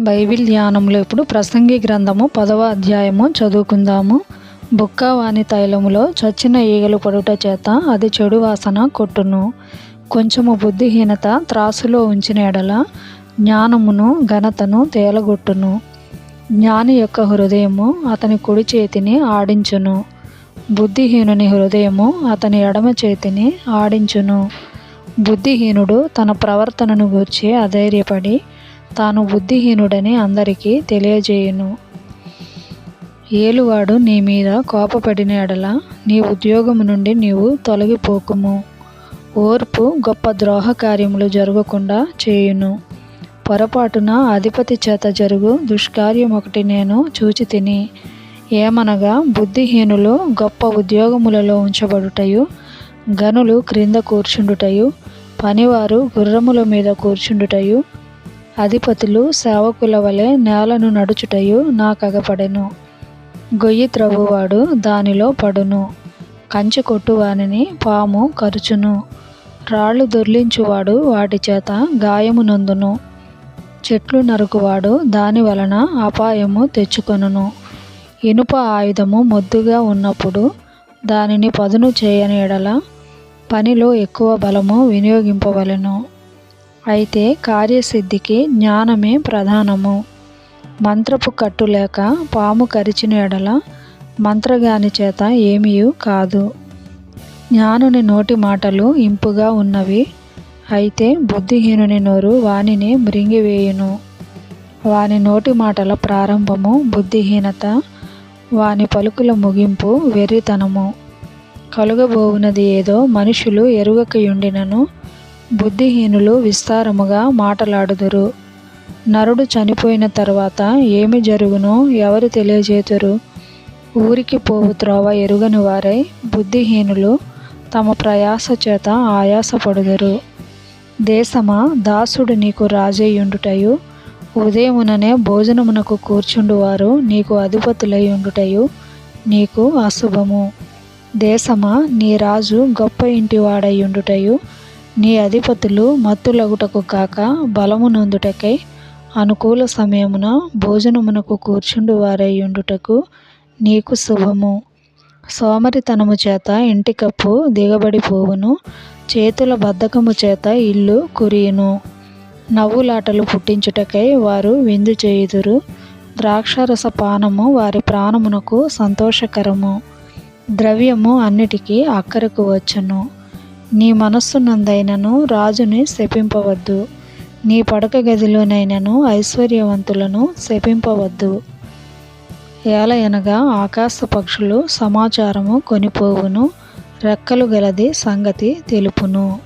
Bible ధ్యానంలో ఇప్పుడు ప్రసంగి గ్రంథము పదవ అధ్యాయము చదువుకుందాము. బుక్కవాని తైలములో చచ్చిన ఈగలు పడుట చేత అది చెడు వాసన కొట్టును. కొంచెము బుద్ధిహీనత త్రాసులో ఉంచిన ఎడల జ్ఞానమును ఘనతను తేలగొట్టును. జ్ఞాని యొక్క హృదయము అతని కుడి చేతిని ఆడించును. బుద్ధిహీనుని హృదయము అతని ఎడమ చేతిని ఆడించును. బుద్ధిహీనుడు తన ప్రవర్తనను గూర్చి అధైర్యపడి తాను బుద్ధిహీనుడని అందరికీ తెలియజేయును. ఏలువాడు నీ మీద కోపపడిన ఎడల నీ ఉద్యోగము నుండి నీవు తొలగిపోకుము. ఓర్పు గొప్ప ద్రోహ కార్యములు జరగకుండా చేయును. పొరపాటున అధిపతి చేత జరుగు దుష్కార్యం ఒకటి నేను చూచి తిని ఏమనగా బుద్ధిహీనులు గొప్ప ఉద్యోగములలో ఉంచబడుటయు గనులు క్రింద కూర్చుండుటయు పనివారు గుర్రముల మీద కూర్చుండుటయు అధిపతులు సేవకుల వలె నేలను నడుచుటయు నాకగపడెను. గొయ్యి త్రవ్వువాడు దానిలో పడును. కంచె కొట్టువానిని పాము కరుచును. రాళ్ళు దొర్లించువాడు వాటి చేత గాయము నొందును. చెట్లు నరుకువాడు దాని వలన అపాయము తెచ్చుకొనును. ఇనుప ఆయుధము మొద్దుగా ఉన్నప్పుడు దానిని పదును చేయని ఎడల పనిలో ఎక్కువ బలము వినియోగింపవలెను. అయితే కార్యసిద్ధికి జ్ఞానమే ప్రధానము. మంత్రపు కట్టు లేక పాము కరిచిన ఎడల మంత్రగాని చేత ఏమీ కాదు. జ్ఞానుని నోటి మాటలు ఇంపుగా ఉన్నవి. అయితే బుద్ధిహీనుని నోరు వానిని మృంగివేయును. వాని నోటి మాటల ప్రారంభము బుద్ధిహీనత వాని పలుకుల ముగింపు వెర్రితనము. కలుగబోవునది ఏదో మనుషులు ఎరుగకయుండినను బుద్ధిహీనులు విస్తారముగా మాటలాడుదురు. నరుడు చనిపోయిన తర్వాత ఏమి జరుగునో ఎవరు తెలియజేతురు? ఊరికి పోవు త్రోవ ఎరుగని వారై బుద్ధిహీనులు తమ ప్రయాస చేత ఆయాసపడుదురు. దేశమా దాసుడు నీకు రాజయ్యుండుటయు ఉదయముననే భోజనమునకు కూర్చుండువారు నీకు అధిపతులై ఉండుటయు నీకు అశుభము. దేశమా నీ రాజు గొప్ప ఇంటివాడయుండుటయు? నీ అధిపతులు మత్తులగుటకు కాక బలము నొందుటకై అనుకూల సమయమున భోజనమునకు కూర్చుండు వారయ్యుండుటకు నీకు శుభము. సోమరితనము చేత ఇంటికప్పు దిగబడిపోవును చేతుల బద్ధకము చేత ఇల్లు కురియును. నవ్వులాటలు పుట్టించుటకై వారు విందు చేయుదురు. ద్రాక్షరస పానము వారి ప్రాణమునకు సంతోషకరము. ద్రవ్యము అన్నిటికీ అక్కరకు వచ్చును. నీ మనస్సునందైనను రాజుని శపింపవద్దు. నీ పడక గదిలోనైనను ఐశ్వర్యవంతులను శపింపవద్దు. ఏలయనగా ఆకాశ పక్షులు సమాచారము కొనిపోవును రెక్కలు గలది సంగతి తెలుపును.